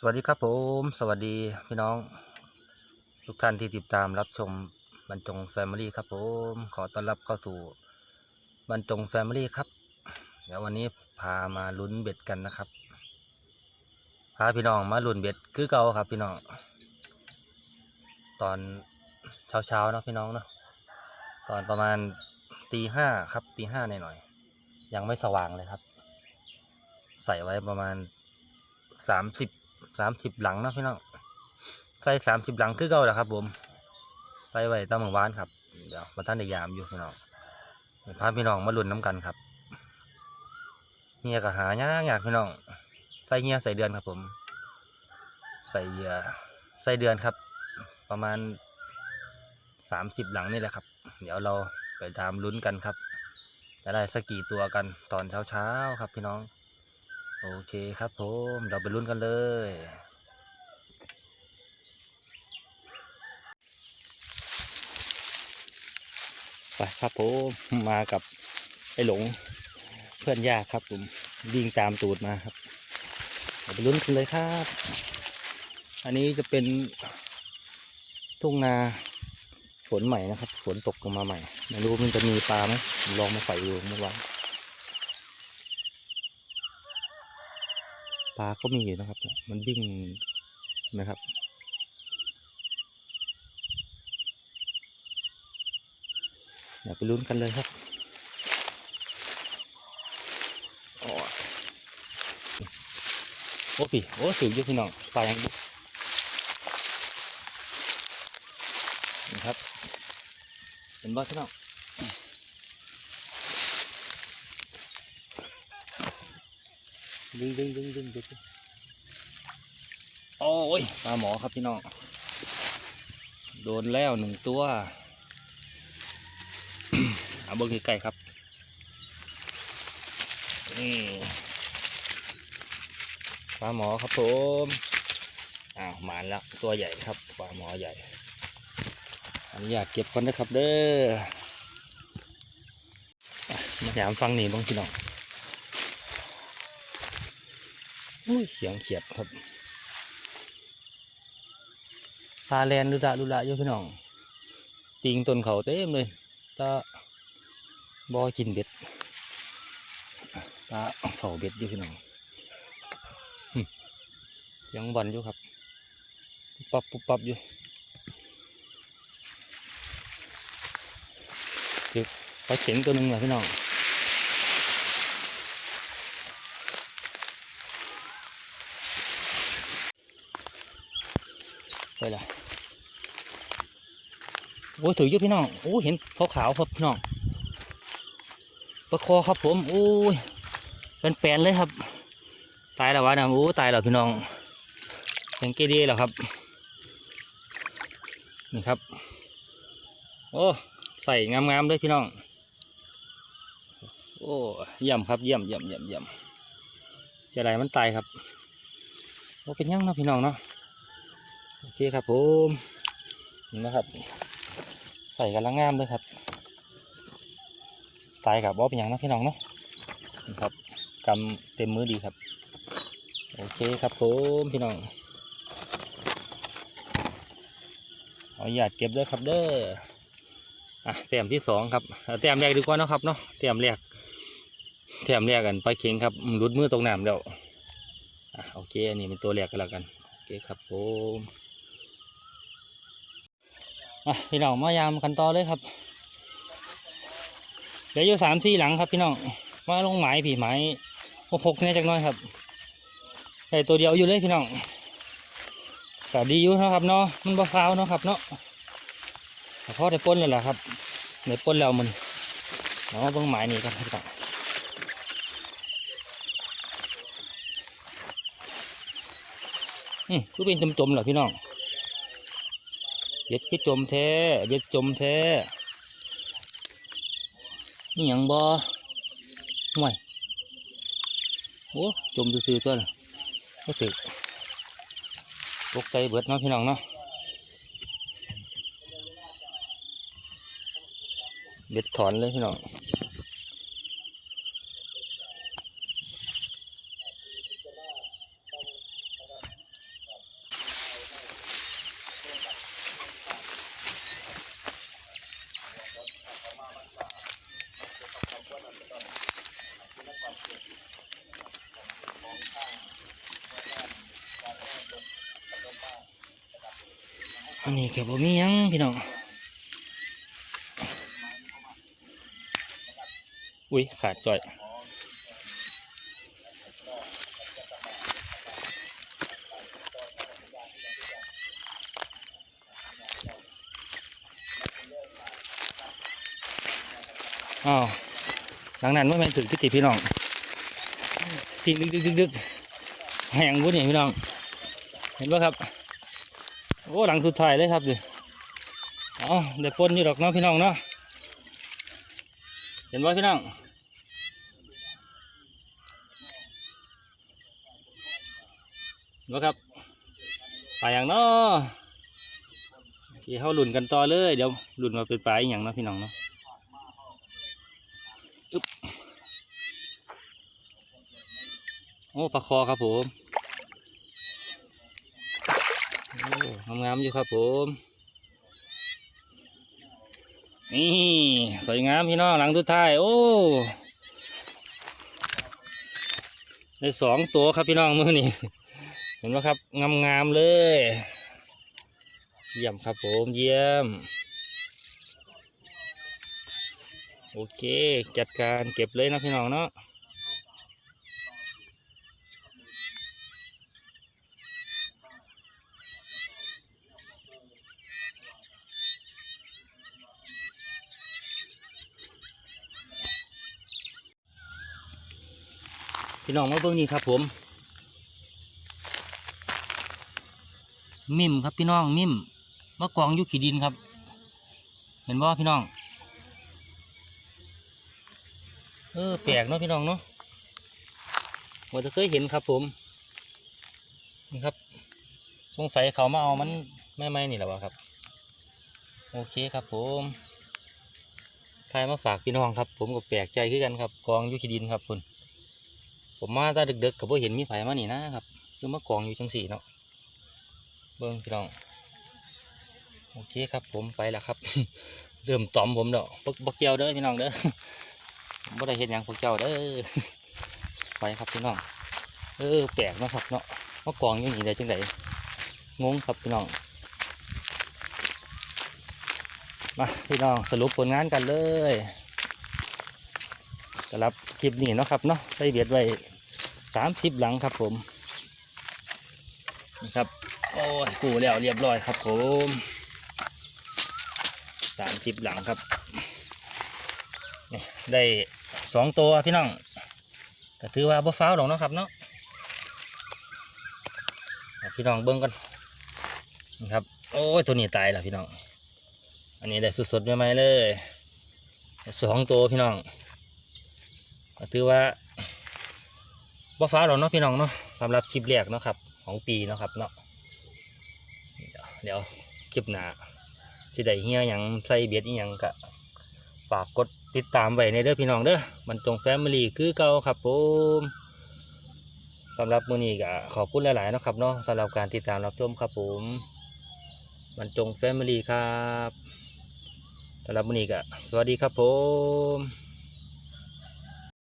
สวัสดีครับผม สวัสดีพี่น้อง ทุกท่านที่ติดตามรับชมบรรจงแฟมิลี่ครับผม ขอต้อนรับเข้าสู่บรรจงแฟมิลี่ครับ เดี๋ยววันนี้พามาลุ้นเบ็ดกันนะครับ พาพี่น้องมาลุ้นเบ็ดคือเก่าครับพี่น้อง ตอนเช้าๆเนาะพี่น้องเนาะ ตอนประมาณตีห้าครับตีห้าหน่อยๆยังไม่สว่างเลยครับ ใส่ไว้ประมาณสามสิบ สามสิบหลังเนาะพี่น้องใส่สามสิบหลังคือเก่าแหละครับผมใส่ไว้ตั้งเมื่อวานครับเดี๋ยวมาท่านในยามอยู่พี่น้องพาพี่น้องมาลุ้นน้ำกันครับเฮียก็หายากยากพี่น้องใส่เฮียใส่เดือนครับผม ใส่เยใส่เดือนครับ ประมาณสามสิบหลังนี่แหละครับ เดี๋ยวเราไปตามลุ้นกันครับ จะได้สกกี่ตัวกันตอนเช้าๆครับพี่น้อง โอเคครับผมเราไปลุ้นกันเลย ไปครับผมมากับไอ้หลงเพื่อนยากครับผมวิ่งตามตูดมาครับเราไปลุ้นกันเลยครับ อันนี้จะเป็นทุ่งนาฝนใหม่นะครับฝนตกลงมาใหม่ไม่รู้มันจะมีปลาไหมผมลองมาใส่ดูเมื่อวาน ปลาก็มีอยู่นะครับ มันวิ่งนะครับเดี๋ยวไปลุ้นกันเลยครับโอ้โอ้พี่โอ้สิวเยอะพี่น้องปลายังบุนี่ครับเห็นบ่พี่น้อง ดึงดึงดึงดึงดึงโอ้ยปลาหมอครับพี่น้อง โดนแล้วหนึ่งตัวเอาเบิ้งใกล้ๆครับนี่ปลาหมอครับผมอ้าวหมานแล้วตัวใหญ่ครับปลาหมอใหญ่อันุญาตเก็บก่อนนะครับเด้อมาถามฟังนี่บ้างพี่น้อง อุ้ยเสียงเขียดครับปลาแลนดูดะดูละอยู่พี่น้องติงต้นเขาเต็มเลยตาบอกินเบ็ดปลาเผาเบ็ดอยู่พี่น้องยังบอนอยู่ครับปุ๊บปั๊บปุ๊บปับอยู่เดี๋ยวปลาเข็งตัวหนึ่งแหละพี่น้อง ไปละโอ้ยถือยู่พี่น้องโอ้เห็นขาวๆครับพี่น้องประคอครับผมโอ้ยเป็นแปลนเลยครับ ตายแล้ววะนะโอ้ตายแล้วพี่น้องยังเกดีแล้วครับ นี่ครับ โอ้ใส่งามๆเลยพี่น้อง โอ้เยี่ยมครับเยี่ยมเยี่ยมเยี่ยมเยี่ยมจะไรมันตายครับโอ้เป็นยังเนาะพี่น้องเนาะ โอเคครับผมนี่นะครับ ใส่กันละงามเลยครับ ตายกับบอเป็นอย่างนะพี่น้องเนาะครับกำเต็มมือดีครับ โอเคครับผมพี่น้องเอาหยาดเก็บด้วยครับเด้ออะแต้มที่สองครับเอาแต้มแรกดีกว่านะครับเนาะแต้มแรกแต้มแรกกันไปเค็งครับอืมหลุดมือตรงน้ำแล้วอะโอเคอันนี้เป็นตัวแรกกันแล้วกันโอเคครับผม พี่น้องมายามกันต่อเลยครับเดี๋ยวอยู่สามที่หลังครับพี่น้องมาลงหมายผีหมายหกหกเนี่ยจักน้อยครับแต่ตัวเดียวอยู่เลยพี่น้องแต่ดีอยู่นะครับเนาะมันบ่ฟาวเนาะครับเนาะแต่พอได้ป้นแล้วแหละครับได้ป้นแล้วมันเนาะเบิ่งหมายนี่ครับพี่น้องอืมคือเป็นจมๆเหรอพี่น้อง เบ็ดคือจมแท้เบ็ดจมแท้นี่อยังบ่ห่วยโอ้จมซื่อๆตัวน่ะก็ถึกตกใจเบิดเนาะพี่น้องเนาะเบ็ดถอนเลยพี่น้อง อันนี้เก็บบ่มียังพี่น้อง อุ้ยขาดจ่อยอ้าวหลังนั้นไม่ามันถึงพิธีพี่น้อง ทีดึกดึกดึกดึกแหงวุ้นนี่พี่น้อง เห็นปะครับ โอ้หลังสุดท้ายเลยครับดิเอเดี๋ยวปนอยู่ดอกเนาะพี่น้องเนาะ เห็นปะพี่น้องเห็นปะครับไปอย่างเนาะที่เขาหลุนกันต่อเลย เดี๋ยวหลุนมาเป็นปลาอย่างเนาะพี่น้องเนาะ โอ้ปลาคอครับผมงามๆอยู่ครับผม นี่สวยงามพี่น้องหลังทุดท้าย โอ้ได้สองตัวครับพี่น้องมือนี่เห็นไหมครับงามๆเลย เยี่ยมครับผมเยี่ยม โอเค จัดการเก็บเลยนะพี่น้องเนาะ พี่น้องมาเบิ่งนี่ครับ ผม มิมครับพี่น้องมิมมะกองอยุขีดินครับ เห็นบ่พี่น้อง เออแปลกเนาะพี่น้องเนาะว่าจะเคยเห็นครับ ผมนี่ครับ สงสัยเขามาเอามันไม่ไม่นี่แหละวะครับ โอเคครับผมทายมาฝากพี่น้องครับ ผมก็แปลกใจขึ้นกันครับ กองอยุขีดินครับคุณ ผมมาตาดึกๆกับว่าเห็นมีไฟมานี่นะครับคือมากองอยู่จังสี่เนาะเบิ้งพี่น้องโอเคครับ ผมไปแล้วครับ เริ่มตอมผมเด้อบักบักเกียวเด้อพี่น้องเด้อบ่ได้เห็นอยังพวกเจ้าเด้อไปครับพี่น้องเออแปลกนะครับเนาะมากองอยู่นี่ได้จังไดงงครับพี่น้องมาพี่น้องสรุปผลงานกันเลย สำหรับคลิปนี้เนาะครับเนาะใส่เบียดไว้สามสิบหลังครับผมนี่ครับโอ้ยกูแล้วเรียบร้อยครับผมสามสิบหลังครับได้สองตัวพี่น้องก็ถือว่าบ่ฟ้าวหรอกเนาะครับเนาะพี่น้องเบิ้งกันนี่ครับโอ้ยตัวนี้ตายแล้วพี่น้อง อันนี้ได้สดๆใหม่ๆเลยสองตัวพี่น้อง ก็ถือว่าบ่ฟ้าหรอกเนาะพี่น้องเนาะสำหรับคลิปแรกเนาะครับ ของปีเนาะครับเนาะเดี๋ยวคลิปหน้าสิได้เฮียหยังใส่เบียดอีหยังก็ฝากกดติดตามไว้ในเด้อพี่น้องเด้อมันจงแฟมิลี่คือเก่าครับผมสำหรับมื้อนี้ก็ขอบคุณหลายๆเนาะครับเนาะสำหรับการติดตามรับชมครับผม มันจงแฟมิลี่ครับสำหรับมื้อนี้ก็สวัสดีครับผม